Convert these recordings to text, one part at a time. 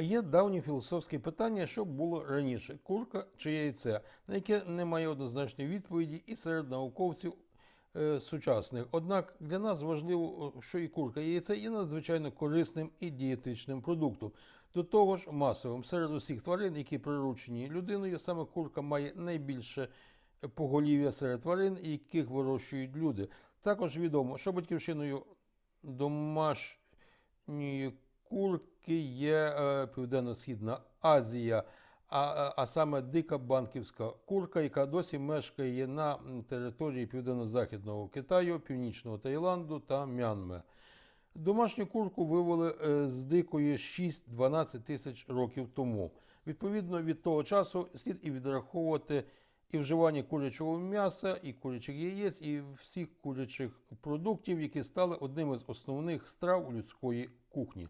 Є давнє філософське питання, що було раніше: курка чи яйце, на яке немає однозначної відповіді і серед науковців е, сучасних. Однак для нас важливо, що і курка, і яйце є надзвичайно корисним і дієтичним продуктом. До того ж, масовим серед усіх тварин, які приручені людиною, саме курка має найбільше поголів'я серед тварин, яких вирощують люди. Також відомо, що батьківщиною домашньої курки є е, Південно-Східна Азія, а, а- а саме дика банківська курка, яка досі мешкає на території Південно-Західного Китаю, Північного Таїланду та Мянми. Домашню курку вивели е, з дикої 6-12 тисяч років тому. Відповідно, від того часу слід і відраховувати і вживання курячого м'яса, і курячих яєць, і всіх курячих продуктів, які стали одними з основних страв людської кухні.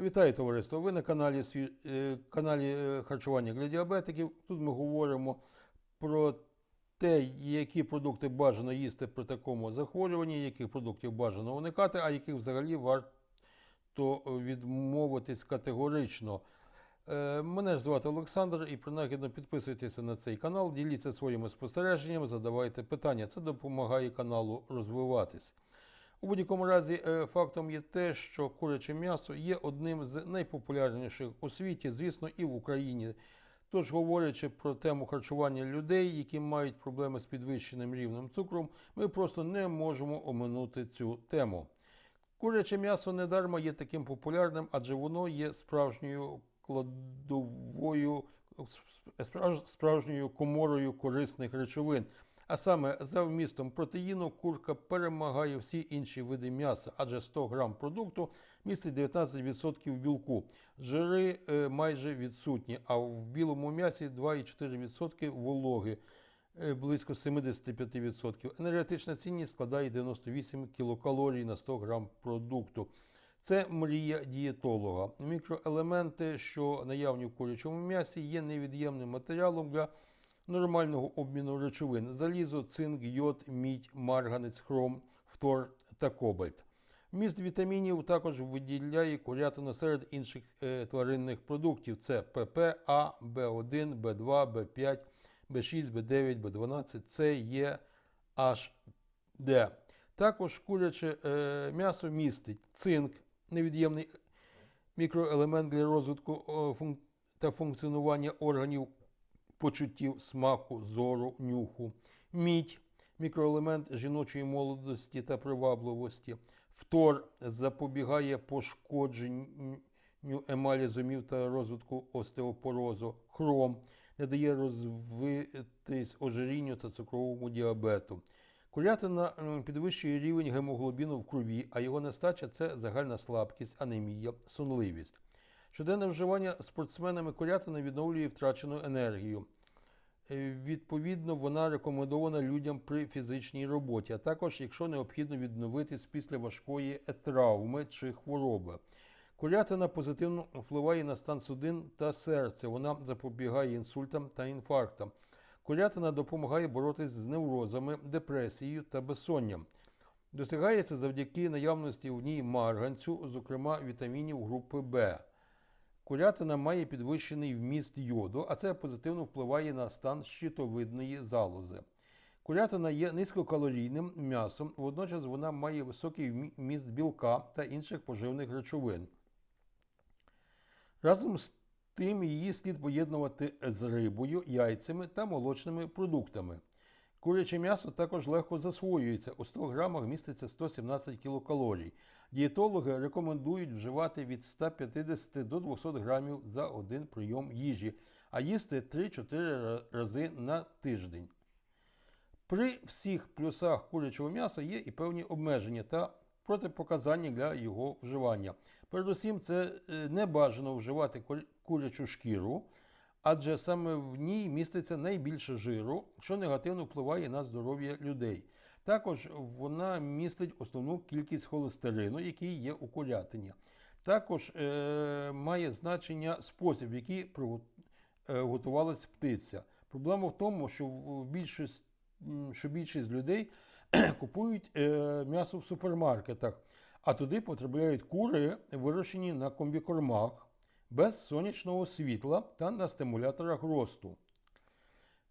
Вітаю товариство! Ви на каналі, е, каналі е, харчування для діабетиків. Тут ми говоримо про те, які продукти бажано їсти при такому захворюванні, яких продуктів бажано уникати, а яких взагалі варто відмовитись категорично. Е, Мене ж звати Олександр, і принагідно підписуйтеся на цей канал, діліться своїми спостереженнями, задавайте питання. Це допомагає каналу розвиватись. У будь-якому разі, е, фактом є те, що куряче м'ясо є одним з найпопулярніших у світі, звісно, і в Україні. Тож, говорячи про тему харчування людей, які мають проблеми з підвищеним рівнем цукру, ми просто не можемо оминути цю тему. Куряче м'ясо недарма є таким популярним, адже воно є справжньою кладовою, справж- справжньою коморою корисних речовин. А саме за вмістом протеїну курка перемагає всі інші види м'яса, адже 100 грам продукту містить 19% білку. Жири е, майже відсутні, а в білому м'ясі 2,4% вологи е, близько 75%. Енергетична цінність складає 98 кілокалорій на 100 грам продукту. Це мрія дієтолога. Мікроелементи, що наявні в курячому м'ясі, є невід'ємним матеріалом для нормального обміну речовин: залізо, цинк, йод, мідь, марганець, хром, фтор та кобальт. Вміст вітамінів також виділяє курятину серед інших е, тваринних продуктів: це ПП, А, В1, В2, В5, В6, В9, В12, С, H, Д. Також куряче е, м'ясо містить цинк, невід'ємний мікроелемент для розвитку та функціонування органів почуттів смаку, зору, нюху, мідь, мікроелемент жіночої молодості та привабливості, фтор запобігає пошкодженню емалі зумів та розвитку остеопорозу, хром не дає розвитись ожирінню та цукровому діабету. Курятина підвищує рівень гемоглобіну в крові, а його нестача це загальна слабкість, анемія, сонливість. Щоденне вживання спортсменами курятини відновлює втрачену енергію. Е, Відповідно, вона рекомендована людям при фізичній роботі, а також якщо необхідно відновитись після важкої травми чи хвороби. Курятина позитивно впливає на стан судин та серця. Вона запобігає інсультам та інфарктам. Курятина допомагає боротись з неврозами, депресією та безсонням. Досягається завдяки наявності в ній марганцю, зокрема вітамінів групи В. Курятина має підвищений вміст йоду, а це позитивно впливає на стан щитовидної залози. Курятина є низькокалорійним м'ясом, водночас вона має високий вміст білка та інших поживних речовин. Разом з тим її слід поєднувати з рибою, яйцями та молочними продуктами. Куряче м'ясо також легко засвоюється. У 100 грамах міститься 117 кілокалорій. Дієтологи рекомендують вживати від 150 до 200 грамів за один прийом їжі, а їсти 3-4 рази на тиждень. При всіх плюсах курячого м'яса є і певні обмеження та протипоказання для його вживання. Передусім, це е, не бажано вживати курячу шкіру, адже саме в ній міститься найбільше жиру, що негативно впливає на здоров'я людей. Також вона містить основну кількість холестерину, який є у курятині. Також е, має значення спосіб, в який е, готувалась птиця. Проблема в тому, що в більшість, що більшість людей купують е, м'ясо в супермаркетах, а туди потрапляють кури, вирощені на комбікормах, без сонячного світла та на стимуляторах росту.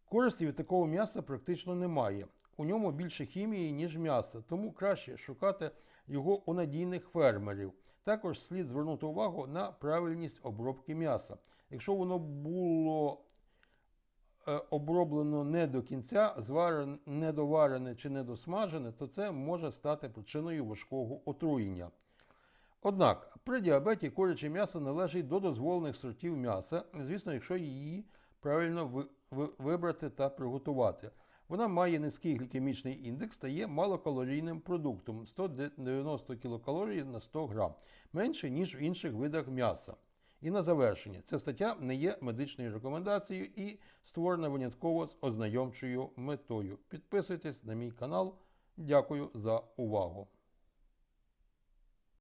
Користі від такого м'яса практично немає. У ньому більше хімії, ніж м'яса, тому краще шукати його у надійних фермерів. Також слід звернути увагу на правильність обробки м'яса. Якщо воно було оброблено не до кінця, недоварене чи недосмажене, то це може стати причиною важкого отруєння. Однак при діабеті куряче м'ясо належить до дозволених сортів м'яса, звісно, якщо її правильно ви- ви- вибрати та приготувати. Вона має низький глікемічний індекс та є малокалорійним продуктом 190 кілокалорій на 100 грам, менше ніж в інших видах м'яса. І на завершення, ця стаття не є медичною рекомендацією і створена винятково з ознайомчою метою. Підписуйтесь на мій канал. Дякую за увагу.